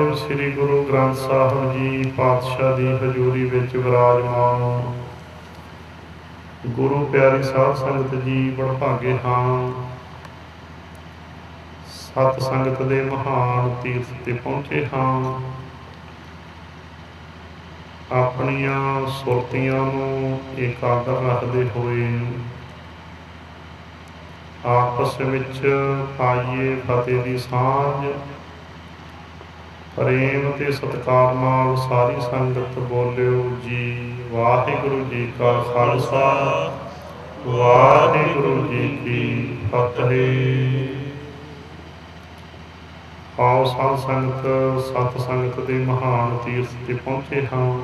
ਸਾਹਿਬ ਸ੍ਰੀ ਗੁਰੂ ਗ੍ਰੰਥ ਸਾਹਿਬ ਜੀ ਪਾਤਸ਼ਾਹ ਦੀ ਹਜ਼ੂਰੀ ਵਿੱਚ ਵਿਰਾਜਮਾਨ ਗੁਰੂ ਪਿਆਰੀ ਸਾਧ ਸੰਗਤ ਜੀ ਬੜਭਾਗੇ ਹਾਂ। ਸਤ ਸੰਗਤ ਦੇ ਮਹਾਨ ਤੀਰਥ ਤੇ ਪਹੁੰਚੇ ਹਾਂ। ਆਪਣੀਆਂ ਸੁਰਤੀਆਂ ਨੂੰ ਇਕਾਗਰ ਰੱਖਦੇ ਹੋਏ ਆਪਸ ਵਿੱਚ ਪਾਈਏ ਫਤਿਹ ਦੀ ਸਾਂਝ ਪ੍ਰੇਮ ਤੇ ਸਤਿਕਾਰ ਨਾਲ ਸਾਰੀ ਸੰਗਤ ਬੋਲਿਓ ਜੀ। ਵਾਹਿਗੁਰੂ ਜੀ ਕਾ ਖਾਲਸਾ, ਵਾਹਿਗੁਰੂ ਜੀ ਕੀ ਫਤਿਹ। ਆਓ ਸਾਧ ਸੰਗਤ, ਸਤ ਸੰਗਤ ਦੇ ਮਹਾਨ ਤੀਰਥ ਤੇ ਪਹੁੰਚੇ ਹਾਂ।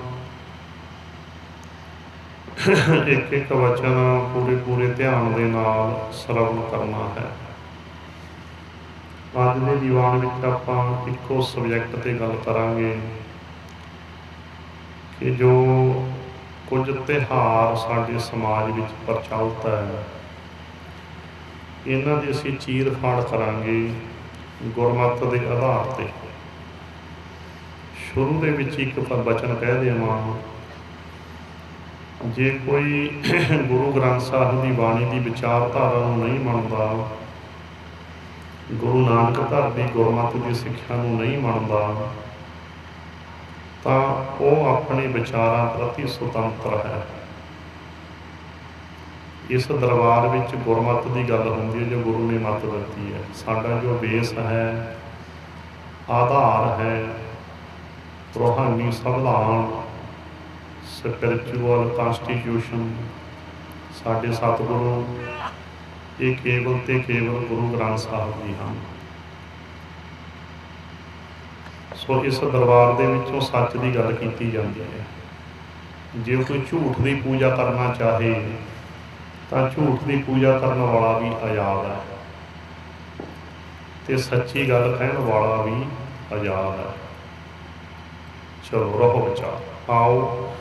ਇੱਕ ਇੱਕ ਵਚਨ ਪੂਰੇ ਪੂਰੇ ਧਿਆਨ ਦੇ ਨਾਲ ਸਰਵਣ ਕਰਨਾ ਹੈ। ਅੱਜ ਦੇ ਦੀਵਾਨ ਵਿੱਚ ਆਪਾਂ ਇੱਕੋ ਸਬਜੈਕਟ ਤੇ ਗੱਲ ਕਰਾਂਗੇ ਕਿ ਜੋ ਕੁਝ ਤਿਉਹਾਰ ਸਾਡੇ ਸਮਾਜ ਵਿੱਚ ਪ੍ਰਚਲਿਤ ਹੈ, ਇਹਨਾਂ ਦੀ ਅਸੀਂ ਚੀਰ ਫਾੜ ਕਰਾਂਗੇ ਗੁਰਮਤ ਦੇ ਆਧਾਰ ਤੇ। ਸ਼ੁਰੂ ਦੇ ਵਿੱਚ ਇੱਕ ਪ- ਬਚਨ ਕਹਿ ਦੇਵਾਂ, ਜੇ ਕੋਈ ਗੁਰੂ ਗ੍ਰੰਥ ਸਾਹਿਬ ਦੀ ਬਾਣੀ ਦੀ ਵਿਚਾਰਧਾਰਾ ਨੂੰ ਨਹੀਂ ਮੰਨਦਾ ਗੁਰੂ ਨਾਨਕ ਧਰ ਦੀ ਗੁਰਮਤਿ ਦੀ ਸਿੱਖਿਆ ਨੂੰ ਨਹੀਂ ਮੰਨਦਾ, ਤਾਂ ਉਹ ਆਪਣੇ ਵਿਚਾਰਾਂ ਪ੍ਰਤੀ ਸੁਤੰਤਰ ਹੈ। ਇਸ ਦਰਬਾਰ ਵਿੱਚ ਗੁਰਮਤਿ ਦੀ ਗੱਲ ਹੁੰਦੀ ਹੈ, ਜੋ ਗੁਰੂ ਨੇ ਮੱਤ ਦਿੱਤੀ ਹੈ। ਸਾਡਾ ਜੋ ਬੇਸ ਹੈ, ਆਧਾਰ ਹੈ, ਰੋਹਾਨੀ ਸੰਵਿਧਾਨ ਸਪਿਰਚੁਅਲ ਕਨਸਟੀਟਿਊਸ਼ਨ ਸਾਡੇ ਸਤਿਗੁਰੂ ਇਹ ਕੇਵਲ ਤੇ ਕੇਵਲ ਗੁਰੂ ਗ੍ਰੰਥ ਸਾਹਿਬ ਜੀ ਹਨ। ਸੋ ਇਸ ਦਰਬਾਰ ਦੇ ਵਿੱਚੋਂ ਸੱਚ ਦੀ ਗੱਲ ਕੀਤੀ ਜਾਂਦੀ ਹੈ। ਜੇ ਕੋਈ ਝੂਠ ਦੀ ਪੂਜਾ ਕਰਨਾ ਚਾਹੇ, ਤਾਂ ਝੂਠ ਦੀ ਪੂਜਾ ਕਰਨ ਵਾਲਾ ਵੀ ਆਜ਼ਾਦ ਹੈ। ਤੇ ਸੱਚੀ ਗੱਲ ਕਹਿਣ ਵਾਲਾ ਵੀ ਆਜ਼ਾਦ ਹੈ। ਚਲੋ, ਰਹੋ ਵਿਚਾਰ। ਆਓ,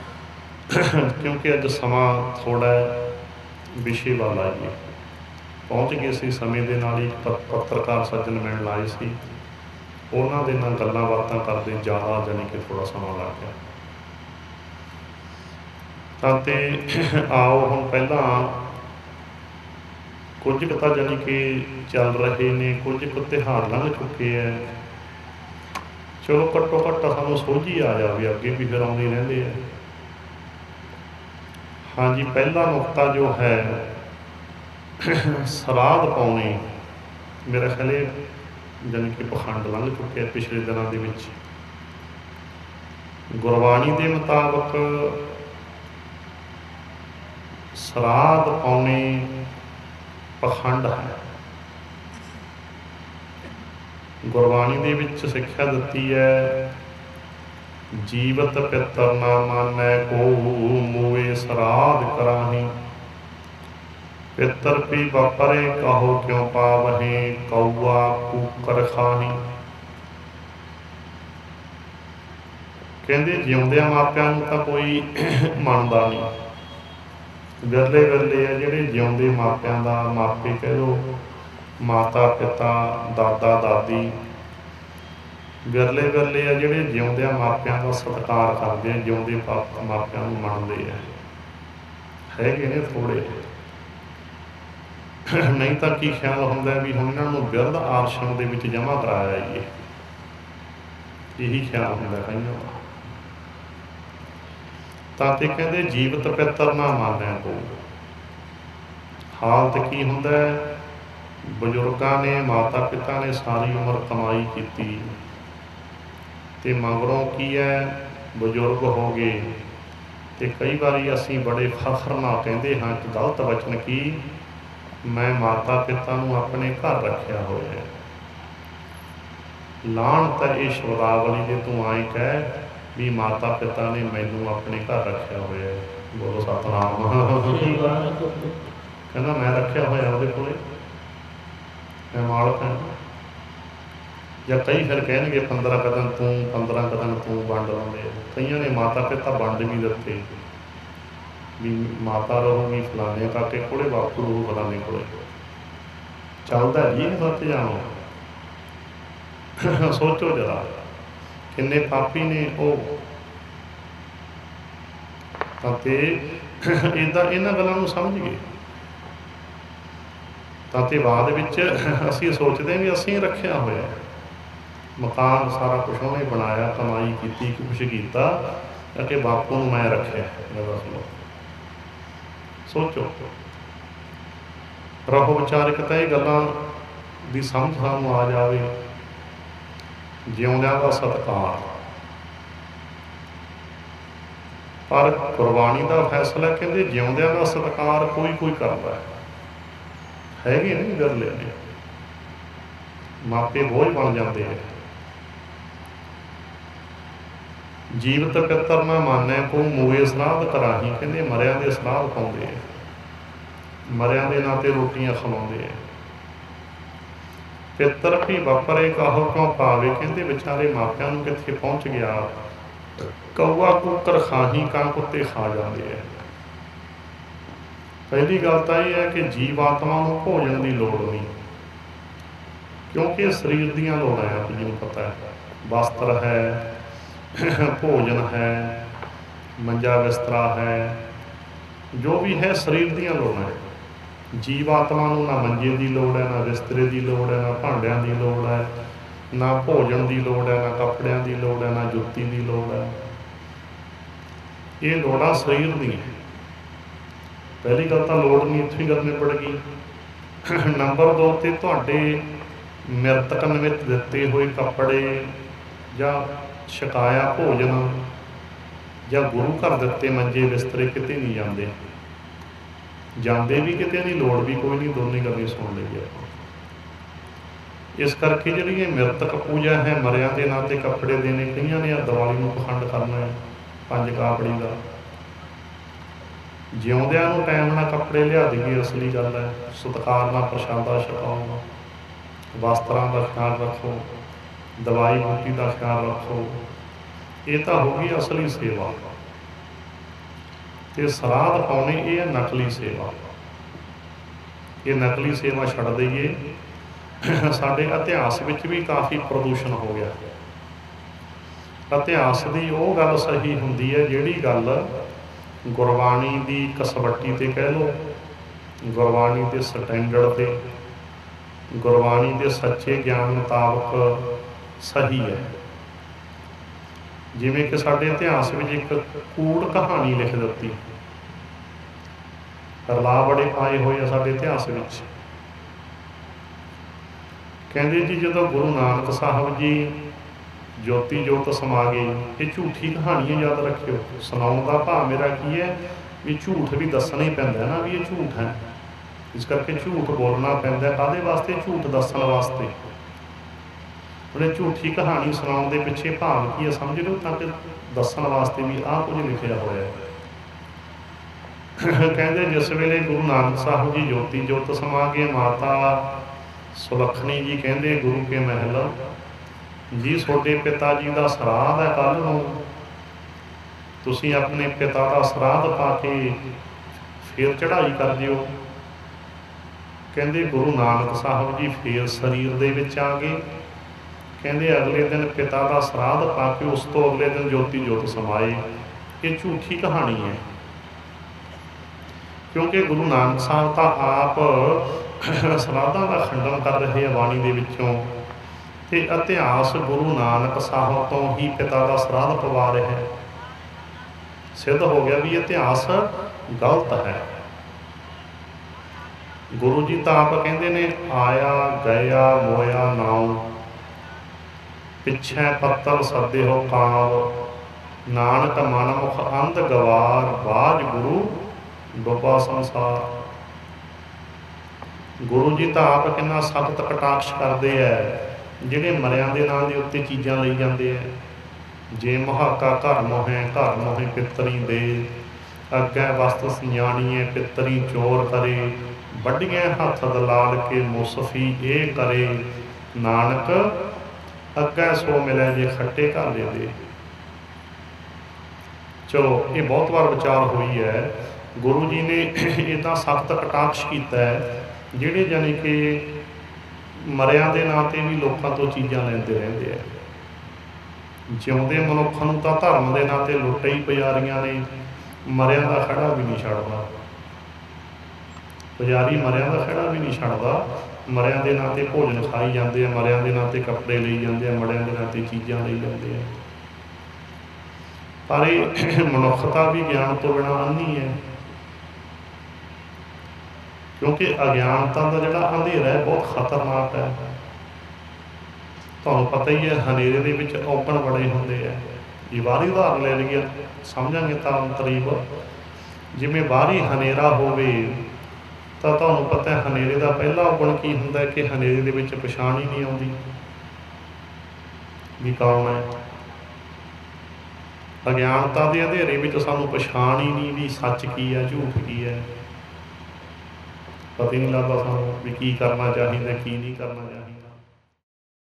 ਕਿਉਂਕਿ ਅੱਜ ਸਮਾਂ ਥੋੜਾ ਵਿਸ਼ੇ ਵੱਲ ਆਈਏ। ਪਹੁੰਚ ਗਏ ਸੀ। ਸਮੇਂ ਦੇ ਨਾਲ ਹੀ ਪੱਤਰਕਾਰ ਸੱਜਣ ਮਿਲਣ ਲਾਏ ਸੀ। ਉਹਨਾਂ ਦੇ ਨਾਲ ਗੱਲਾਂ ਬਾਤਾਂ ਕਰਦੇ ਜ਼ਿਆਦਾ ਜਾਣੀ ਕਿ ਥੋੜਾ ਸਮਾਂ ਲੱਗ ਗਿਆ। ਤਾਂ ਤੇ ਆਓ ਹੁਣ ਪਹਿਲਾਂ ਕੁਝ ਕੁ ਤਾਂ ਜਾਣੀ ਕਿ ਚੱਲ ਰਹੇ ਨੇ, ਕੁਝ ਕੁ ਤਿਉਹਾਰ ਲੰਘ ਚੁੱਕੇ ਐ। ਚਲੋ ਘੱਟੋ ਘੱਟ ਸਾਨੂੰ ਸੋਝੀ ਆ ਜਾਵੇ, ਅੱਗੇ ਵੀ ਫਿਰ ਆਉਂਦੇ ਰਹਿੰਦੇ ਆ। ਹਾਂਜੀ, ਪਹਿਲਾ ਨੁਕਤਾ ਜੋ ਹੈ ਸਰਾਧ ਪਾਉਣੇ ਮੇਰਾ ਖਿਆਲ ਇਹ ਜਾਣੀ ਕਿ ਪਖੰਡ ਲੰਘ ਚੁੱਕਿਆ ਪਿਛਲੇ ਦਿਨਾਂ ਦੇ ਵਿੱਚ। ਗੁਰਬਾਣੀ ਦੇ ਮੁਤਾਬਕ ਸਰਾਧ ਪਾਉਣੇ ਪਖੰਡ ਹੈ। ਗੁਰਬਾਣੀ ਦੇ ਵਿੱਚ ਸਿੱਖਿਆ ਦਿੱਤੀ ਹੈ, ਜੀਵਤ ਪਿਤਰ ਨਾ ਮਾਨੈ, ਕੋ ਮੂਏ ਸਰਾਧ ਕਰਾਹੀ। ਪਿੱਤਰ ਪੀ ਬਪਰੇ ਕਹੋ ਕਿਉ ਪਾਵਹਿ, ਕਉਆ ਕੂਕਰ ਖਾਹੀ ਕਹਿੰਦੇ ਜਿਉਂਦਿਆਂ ਮਾਪਿਆਂ ਨੂੰ ਤਾਂ ਕੋਈ ਮੰਨਦਾ ਨਹੀਂ। ਵਿਰਲੇ ਵਿਰਲੇ ਆ ਜਿਹੜੇ ਜਿਉਂਦੇ ਮਾਪਿਆਂ ਦਾ ਮਾਪੇ ਕਹਿ ਲੋ ਮਾਤਾ, ਪਿਤਾ, ਦਾਦਾ, ਦਾਦੀ। ਵਿਰਲੇ ਵਿਰਲੇ ਆ ਜਿਹੜੇ ਜਿਉਂਦਿਆਂ ਮਾਪਿਆਂ ਦਾ ਸਤਿਕਾਰ ਕਰਦੇ ਆ, ਜਿਉਂਦੇ ਮਾਪਿਆਂ ਨੂੰ ਮੰਨਦੇ ਆ। ਹੈਗੇ ਨੇ ਥੋੜੇ ਨਹੀਂ ਤਾਂ ਕੀ ਖਿਆਲ ਹੁੰਦਾ ਵੀ ਹੁਣ ਇਹਨਾਂ ਨੂੰ ਬਿਰਧ ਆਸ਼ਰਮ ਦੇ ਵਿੱਚ ਜਮ੍ਹਾਂ ਕਰਾਇਆ ਜਾਈਏ। ਇਹੀ ਖਿਆਲ ਹੁੰਦਾ ਕਈਆਂ ਦਾ ਤਾਂ ਤੇ ਕਹਿੰਦੇ ਜੀਵਤ ਪਿੱਤਰ ਨਾ ਮਾਨਿਆ ਕੋ ਹਾਲਤ ਕੀ ਹੁੰਦਾ ਬਜ਼ੁਰਗਾਂ ਨੇ, ਮਾਤਾ ਪਿਤਾ ਨੇ ਸਾਰੀ ਉਮਰ ਕਮਾਈ ਕੀਤੀ। ਤੇ ਮਗਰੋਂ ਕੀ ਹੈ? ਬਜ਼ੁਰਗ ਹੋ ਗਏ। ਤੇ ਕਈ ਵਾਰੀ ਅਸੀਂ ਬੜੇ ਫਖਰ ਨਾਲ ਕਹਿੰਦੇ ਹਾਂ ਕਿ ਗਲਤ ਵਚਨ ਕੀ? ਮੈਂ ਮਾਤਾ ਪਿਤਾ ਨੂੰ ਆਪਣੇ ਘਰ ਰੱਖਿਆ ਹੋਇਆ ਹੈ ਲਾਣ ਤਾਂ ਇਹ ਸ਼ਬਦਾਵਲੀ ਜੇ ਤੂੰ ਆਏ ਕਹਿ ਵੀ ਮਾਤਾ ਪਿਤਾ ਨੇ ਮੈਨੂੰ ਆਪਣੇ ਘਰ ਰੱਖਿਆ ਹੋਇਆ ਹੈ। ਬੋਲੋ ਸਤਨਾਮ। ਕਹਿੰਦਾ ਮੈਂ ਰੱਖਿਆ ਹੋਇਆ ਉਹਦੇ ਕੋਲੇ। ਮੈਂ ਮਾਲਕ ਹਾਂ। ਜਾਂ ਕਈ ਫਿਰ ਕਹਿਣਗੇ 15 ਕਦਮ ਤੂੰ 15 ਕਦਮ ਤੂੰ ਵੰਡ ਲਾਉਂਦੇ। ਕਈਆਂ ਨੇ ਮਾਤਾ ਪਿਤਾ ਵੰਡ ਵੀ ਦਿੱਤੇ। ਵੀ ਮਾਤਾ ਰਹੂਗੀ ਫਲਾਣੇ ਕਾਕੇ ਕੋਲੇ, ਬਾਪੂ ਰਹੂ ਫਲਾਣੇ ਕੋਲੇ। ਚੱਲਦਾ ਜੀ ਨਹੀਂ ਸੱਚ ਜਾਣੋ ਸੋਚੋ ਜਰਾ, ਕਿੰਨੇ ਪਾਪੀ ਨੇ ਉਹ। ਤਾਂ ਇਦਾਂ ਇਹਨਾਂ ਗੱਲਾਂ ਨੂੰ ਸਮਝ ਗਏ। ਤਾਂ ਤੇ ਬਾਅਦ ਵਿੱਚ ਅਸੀਂ ਸੋਚਦੇ ਵੀ ਅਸੀਂ ਰੱਖਿਆ ਹੋਇਆ। ਮਕਾਨ ਸਾਰਾ ਕੁਝ ਉਹਨੇ ਬਣਾਇਆ, ਕਮਾਈ ਕੀਤੀ, ਕੁਛ ਕੀਤਾ ਕਿ ਬਾਪੂ ਨੂੰ ਮੈਂ ਰੱਖਿਆ। ਮੈਂ ਦੱਸ ਸੋਚੋ। ਰਹੋ ਵਿਚਾਰਕ ਤਾਂ ਇਹ ਗੱਲਾਂ ਦੀ ਸਮਝ ਸਾਨੂੰ ਆ ਜਾਵੇ। ਜਿਉਂਦਿਆਂ ਦਾ ਸਤਿਕਾਰ। ਪਰ ਕੁਰਬਾਨੀ ਦਾ ਫੈਸਲਾ ਕਹਿੰਦੇ ਜਿਉਂਦਿਆਂ ਦਾ ਸਤਿਕਾਰ ਕੋਈ ਕੋਈ ਕਰਦਾ ਹੈ। ਹੈਗੇ ਨਹੀਂ ਗੱਲ ਨੇ ਮਾਪੇ ਬੋਝ ਬਣ ਜਾਂਦੇ ਆ। ਜੀਵਤ ਪਿੱਤਰ ਨਾ ਮਾਨੈ ਕੋ ਮੂਏ ਸਲਾਹ ਕਰਾਹੀ। ਕਹਿੰਦੇ ਮਰਿਆਂ ਦੇ ਸਲਾਦ ਪਾਉਂਦੇ ਆ ਮਰਿਆਂ ਦੇ ਨਾਂ ਤੇ ਰੋਟੀਆਂ ਖਵਾਉਂਦੇ ਆ ਪਿੱਤਰ ਵੀ ਵਾਪਰੇ, ਕਾਹੋ ਕਿਉਂ ਪਾਵੇ? ਕਹਿੰਦੇ ਵਿਚਾਰੇ ਮਾਪਿਆਂ ਨੂੰ ਕਿੱਥੇ ਪਹੁੰਚ ਗਿਆ? ਕੌਆ ਕੁੱਕਰ ਖਾਹੀ ਕਾਂ ਕੁੱਤੇ ਖਾ ਜਾਂਦੇ ਆ ਪਹਿਲੀ ਗੱਲ ਤਾਂ ਇਹ ਹੈ ਕਿ ਜੀਵ ਆਤਮਾ ਨੂੰ ਭੋਜਨ ਦੀ ਲੋੜ ਨਹੀਂ। ਕਿਉਂਕਿ ਸਰੀਰ ਦੀਆਂ ਲੋੜਾਂ ਆ ਜਿਹਨੂੰ ਪਤਾ ਹੈ ਵਸਤਰ ਹੈ ਭੋਜਨ ਹੈ, ਮੰਜਾ ਬਿਸਤਰਾ ਹੈ, ਜੋ ਵੀ ਹੈ ਸਰੀਰ ਦੀਆਂ ਲੋੜਾਂ ਹੈ ਜੀਵ ਆਤਮਾ ਨੂੰ ਨਾ ਮੰਜੇ ਦੀ ਲੋੜ ਹੈ, ਨਾ ਬਿਸਤਰੇ ਦੀ ਲੋੜ ਹੈ, ਨਾ ਭਾਂਡਿਆਂ ਦੀ ਲੋੜ ਹੈ, ਨਾ ਭੋਜਨ ਦੀ ਲੋੜ ਹੈ, ਨਾ ਕੱਪੜਿਆਂ ਦੀ ਲੋੜ ਹੈ, ਨਾ ਜੁੱਤੀ ਦੀ ਲੋੜ ਹੈ। ਇਹ ਲੋੜਾਂ ਸਰੀਰ ਦੀਆਂ ਪਹਿਲੀ ਗੱਲ ਤਾਂ ਲੋੜ ਨਹੀਂ, ਇੱਥੇ ਹੀ ਕਰਨੀ ਪੜ ਗਈ। ਨੰਬਰ 2 ਤੇ ਤੁਹਾਡੇ ਮਿਰਤਕ ਨਿਮਿਤ ਦਿੱਤੇ ਹੋਏ ਕੱਪੜੇ ਜਾਂ ਛਕਾਇਆ ਭੋਜਨ। ਜਾਂ ਗੁਰੂ ਘਰ ਦਿੱਤੇ ਮੰਜੇ ਬਿਸਤਰੇ ਕਿਤੇ ਨਹੀਂ ਜਾਂਦੇ। ਜਾਂਦੇ ਵੀ ਕਿਤੇ ਨਹੀਂ, ਲੋੜ ਵੀ ਕੋਈ ਨਹੀਂ, ਦੋਨੇ ਗੱਲਾਂ ਸੁਣ ਲਈਏ ਆਪਾਂ। ਇਸ ਕਰਕੇ ਜਿਹੜੀ ਇਹ ਮਿਰਤਕ ਪੂਜਾ ਹੈ, ਮਰਿਆਂ ਦੇ ਨਾਂ ਤੇ ਕੱਪੜੇ ਦੇਣੇ, ਕਈਆਂ ਨੇ ਆ ਦੀਵਾਲੀ ਨੂੰ ਪਖੰਡ ਕਰਨਾ ਹੈ, ਪੰਜ ਕਾਪੜੀ ਦਾ। ਜਿਉਂਦਿਆਂ ਨੂੰ ਟਾਈਮ ਨਾਲ ਕੱਪੜੇ ਲਿਆ ਦੇਈਏ, ਅਸਲੀ ਗੱਲ ਹੈ, ਸਤਿਕਾਰ ਨਾਲ ਪ੍ਰਸ਼ਾਦਾ ਛਕਾਓ, ਵਸਤਰਾਂ ਦਾ ਖਿਆਲ ਰੱਖੋ। ਦਵਾਈ ਬੂਟੀ ਦਾ ਖਿਆਲ ਰੱਖੋ। ਇਹ ਤਾਂ ਹੋ ਗਈ ਅਸਲੀ ਸੇਵਾ। ਤੇ ਸਰਾਧ ਪਾਉਣੀ ਇਹ ਹੈ ਨਕਲੀ ਸੇਵਾ। ਇਹ ਨਕਲੀ ਸੇਵਾ ਛੱਡ ਦਈਏ। ਸਾਡੇ ਇਤਿਹਾਸ ਵਿੱਚ ਵੀ ਕਾਫੀ ਪ੍ਰਦੂਸ਼ਣ ਹੋ ਗਿਆ। ਇਤਿਹਾਸ ਦੀ ਉਹ ਗੱਲ ਸਹੀ ਹੁੰਦੀ ਹੈ, ਜਿਹੜੀ ਗੱਲ ਗੁਰਬਾਣੀ ਦੀ ਕਸਵੱਟੀ ਤੇ ਕਹਿ ਲਓ, ਗੁਰਬਾਣੀ ਦੇ ਸਟੈਂਡਰਡ ਤੇ, ਗੁਰਬਾਣੀ ਦੇ ਸੱਚੇ ਗਿਆਨ ਮੁਤਾਬਕ ਸਹੀ ਹੈ। ਜਿਵੇਂ ਕਿ ਸਾਡੇ ਇਤਿਹਾਸ ਵਿੱਚ ਇੱਕ ਕੂੜ ਕਹਾਣੀ ਲਿਖ ਦਿੱਤੀ। ਰਲਾ ਬੜੇ ਪਾਏ ਹੋਏ ਆ ਸਾਡੇ ਇਤਿਹਾਸ ਵਿੱਚ। ਕਹਿੰਦੇ ਜੀ, ਜਦੋਂ ਗੁਰੂ ਨਾਨਕ ਸਾਹਿਬ ਜੀ ਜੋਤੀ ਜੋਤ ਸਮਾ ਗਏ, ਇਹ ਝੂਠੀ ਕਹਾਣੀਆਂ ਯਾਦ ਰੱਖਿਓ। ਸੁਣਾਉਣ ਦਾ ਭਾਵ ਮੇਰਾ ਕੀ ਹੈ ਵੀ ਝੂਠ ਵੀ ਦੱਸਣਾ ਹੀ ਪੈਂਦਾ ਹੈ ਨਾ ਵੀ ਇਹ ਝੂਠ ਹੈ। ਇਸ ਕਰਕੇ ਝੂਠ ਬੋਲਣਾ ਪੈਂਦਾ ਕਾਦੇ ਵਾਸਤੇ? ਝੂਠ ਦੱਸਣ ਵਾਸਤੇ। ਉਹਨੇ ਝੂਠੀ ਕਹਾਣੀ ਸੁਣਾਉਣ ਦੇ ਪਿੱਛੇ ਭਾਵ ਕੀ ਹੈ ਸਮਝ ਲਿਓ ਤਾਂ ਕਿ ਦੱਸਣ ਵਾਸਤੇ ਵੀ ਆਹ ਕੁਝ ਲਿਖਿਆ ਹੋਇਆ ਹੈ। ਕਹਿੰਦੇ ਜਿਸ ਵੇਲੇ ਗੁਰੂ ਨਾਨਕ ਸਾਹਿਬ ਜੀ ਜੋਤੀ ਜੋਤ ਸਮਾ ਗਏ ਮਾਤਾ ਸੁਲੱਖਣੀ ਜੀ ਕਹਿੰਦੇ, ਗੁਰੂ ਕੇ ਮਹਿਲ, ਜੀ ਤੁਹਾਡੇ ਪਿਤਾ ਜੀ ਦਾ ਸਰਾਧ ਹੈ ਕੱਲ ਨੂੰ। ਤੁਸੀਂ ਆਪਣੇ ਪਿਤਾ ਦਾ ਸਰਾਧ ਪਾ ਕੇ ਫੇਰ ਚੜ੍ਹਾਈ ਕਰ ਦਿਓ। ਕਹਿੰਦੇ ਗੁਰੂ ਨਾਨਕ ਸਾਹਿਬ ਜੀ ਫੇਰ ਸਰੀਰ ਦੇ ਵਿੱਚ ਆ ਗਏ। ਕਹਿੰਦੇ ਅਗਲੇ ਦਿਨ ਪਿਤਾ ਦਾ ਸਰਾਧ ਪਾ ਕੇ ਉਸ ਤੋਂ ਅਗਲੇ ਦਿਨ ਜੋਤੀ ਜੋਤ ਸਮਾਏ ਇਹ ਝੂਠੀ ਕਹਾਣੀ ਹੈ। ਕਿਉਂਕਿ ਗੁਰੂ ਨਾਨਕ ਸਾਹਿਬ ਤਾਂ ਆਪ ਸਰਾਧਾਂ ਦਾ ਖੰਡਨ ਕਰ ਰਹੇ ਆ ਬਾਣੀ ਦੇ ਵਿੱਚੋਂ। ਤੇ ਇਤਿਹਾਸ ਗੁਰੂ ਨਾਨਕ ਸਾਹਿਬ ਤੋਂ ਹੀ ਪਿਤਾ ਦਾ ਸਰਾਧ ਪਵਾ ਰਿਹਾ ਹੈ। ਸਿੱਧ ਹੋ ਗਿਆ ਵੀ ਇਤਿਹਾਸ ਗਲਤ ਹੈ। ਗੁਰੂ ਜੀ ਤਾਂ ਆਪ ਕਹਿੰਦੇ ਨੇ, ਆਇਆ, ਗਿਆ, ਮੋਇਆ, ਨਾਉ। ਪਿੱਛੇ ਪੱਤਲ ਸੱਦੇ ਹੋ ਕਾਵ। ਨਾਨਕ ਮਨ ਮੁਖ ਅੰਧ ਗਵਾਰ, ਬਾਜ ਗੁਰੂ ਡੋਬਾ ਸੰਸਾਰ। ਗੁਰੂ ਜੀ ਤਾਂ ਆਪ ਕਿੰਨਾ ਸਖਤ ਕਟਾਕਸ਼ ਕਰਦੇ ਐ, ਜਿਹੜੇ ਮਰਿਆਂ ਦੇ ਨਾਂ ਦੇ ਉੱਤੇ ਚੀਜ਼ਾਂ ਲਈ ਜਾਂਦੇ ਐ। ਜੇ ਮਹਾਕਾ ਘਰ ਮੋਹੇ ਘਰ ਮੋਹੇ ਪਿੱਤਰੀ ਦੇ, ਅੱਗੇ ਵਸਤ ਸਿਆਣੀਏ ਪਿੱਤਰੀ ਚੋਰ ਕਰੇ। ਵੱਡੀਆਂ ਹੱਥ ਦਲਾਲ ਕੇ ਮੁਸਫੀ ਇਹ ਕਰੇ। ਨਾਨਕ ਅੱਗੇ ਸੋ ਮਿਲੇ ਜੇ ਖੱਟੇ ਘਰ ਦੇ ਚਲੋ, ਇਹ ਬਹੁਤ ਵਾਰ ਵਿਚਾਰ ਹੋਈ ਹੈ। ਗੁਰੂ ਜੀ ਨੇ ਇਹ ਤਾਂ ਸਖਤ ਕਟਾਕਸ਼ ਕੀਤਾ ਹੈ, ਜਿਹੜੇ ਜਾਨੀ ਕਿ ਮਰਿਆਂ ਦੇ ਨਾਂ ਤੇ ਵੀ ਲੋਕਾਂ ਤੋਂ ਚੀਜ਼ਾਂ ਲੈਂਦੇ ਰਹਿੰਦੇ ਆ। ਜਿਉਂਦੇ ਮਨੁੱਖਾਂ ਨੂੰ ਤਾਂ ਧਰਮ ਦੇ ਨਾਂ ਤੇ ਲੁੱਟੇ ਹੀ ਪੁਜਾਰੀਆਂ ਨੇ, ਮਰਿਆਂ ਦਾ ਖੜਾ ਵੀ ਨਹੀਂ ਛੱਡਦਾ। ਪੁਜਾਰੀ ਮਰਿਆਂ ਦਾ ਖੜਾ ਵੀ ਨਹੀਂ ਛੱਡਦਾ। ਮਰਿਆਂ ਦੇ ਨਾਂ ਤੇ ਭੋਜਨ ਖਾਈ ਜਾਂਦੇ ਆ, ਮਰਿਆਂ ਦੇ ਨਾਂ ਤੇ ਕੱਪੜੇ ਲਈ ਜਾਂਦੇ ਆ, ਮਰਿਆਂ ਦੇ ਨਾਂ ਤੇ ਚੀਜ਼ਾਂ ਲਈ ਜਾਂਦੇ ਆ। ਪਰ ਇਹ ਮਨੁੱਖਤਾ ਵੀ ਗਿਆਨ ਤੋਂ ਬਿਨਾਂ ਅੰਨੀ ਹੈ। ਕਿਉਂਕਿ ਅਗਿਆਨਤਾ ਦਾ ਜਿਹੜਾ ਅੰਧੇਰਾ ਹੈ, ਬਹੁਤ ਖਤਰਨਾਕ ਹੈ। ਤੁਹਾਨੂੰ ਪਤਾ ਹੀ ਹੈ, ਹਨੇਰੇ ਦੇ ਵਿੱਚ ਔਗਣ ਬੜੇ ਹੁੰਦੇ ਆ। ਜੇ ਬਾਹਰੀ ਉਦਾਹਰਨ ਲੈ ਲਈਏ, ਸਮਝਾਂਗੇ ਤਾਂ ਤਰੀਬ ਜਿਵੇਂ ਬਾਹਰੀ ਹਨੇਰਾ ਹੋਵੇ ਤਾਂ ਤੁਹਾਨੂੰ ਪਤਾ ਹੈ, ਹਨੇਰੇ ਦਾ ਪਹਿਲਾ ਗੁਣ ਕੀ ਹੁੰਦਾ ਹੈ ਕਿ ਹਨੇਰੇ ਦੇ ਵਿੱਚ ਪਛਾਣ ਹੀ ਨਹੀਂ ਆਉਂਦੀ। ਵੀ ਕੌਣ ਹੈ? ਅਗਿਆਨਤਾ ਦੇ ਅੰਧੇਰੇ ਵਿੱਚ ਸਾਨੂੰ ਪਛਾਣ ਹੀ ਨਹੀਂ ਵੀ ਸੱਚ ਕੀ ਹੈ, ਝੂਠ ਕੀ ਹੈ। ਪਤਾ ਹੀ ਨਹੀਂ ਲੱਗਦਾ ਸਾਨੂੰ ਵੀ ਕੀ ਕਰਨਾ ਚਾਹੀਦਾ, ਕੀ ਨਹੀਂ ਕਰਨਾ ਚਾਹੀਦਾ